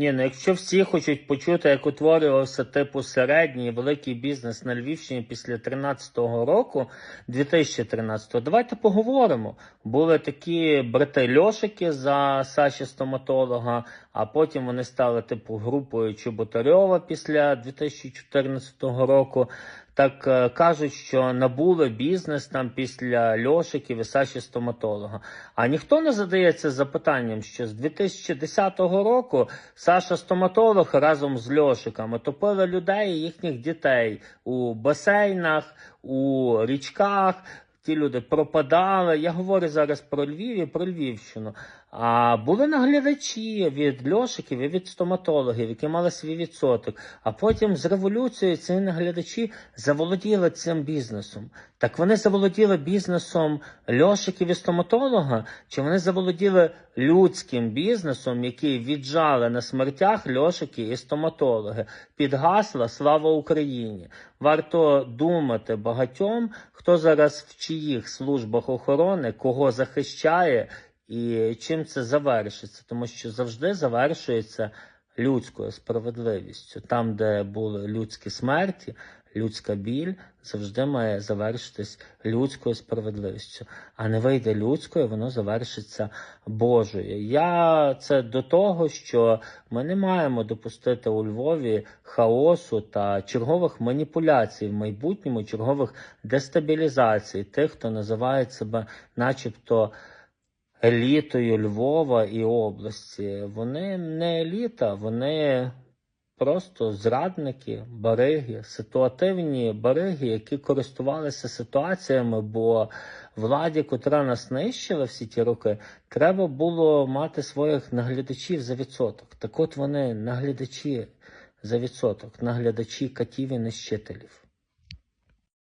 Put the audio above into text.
Ні, ну якщо всі хочуть почути, як утворювався типу середній великий бізнес на Львівщині після 13-го року, 2013-го, давайте поговоримо. Були такі брати Льошики за Саші стоматолога, а потім вони стали типу групою Чеботарьова після 2014 року. Так е, кажуть, що набули бізнес там після Льошиків і Саші стоматолога. А ніхто не задається запитанням, що з 2010 року Саша стоматолог разом з Льошиками топили людей і їхніх дітей у басейнах, у річках. Ті люди пропадали. Я говорю зараз про Львів і про Львівщину. А були наглядачі від льошиків і від стоматологів, які мали свій відсоток. А потім з революцією ці наглядачі заволоділи цим бізнесом. Так вони заволоділи бізнесом льошиків і стоматолога, чи вони заволоділи людським бізнесом, який віджали на смертях льошики і стоматологи під гасла Слава Україні. Варто думати багатьом, хто зараз в чиїх службах охорони, кого захищає і чим це завершиться, тому що завжди завершується людською справедливістю. Там, де були людські смерті, людська біль, завжди має завершитись людською справедливістю. А не вийде людською, воно завершиться Божою. Я це до того, що ми не маємо допустити у Львові хаосу та чергових маніпуляцій в майбутньому, чергових дестабілізацій тих, хто називає себе, начебто елітою Львова і області. Вони не еліта, вони просто зрадники, бариги, ситуативні бариги, які користувалися ситуаціями, бо владі, котра нас нищила всі ті роки, треба було мати своїх наглядачів за відсоток. Так от вони наглядачі за відсоток, наглядачі катів і нищителів.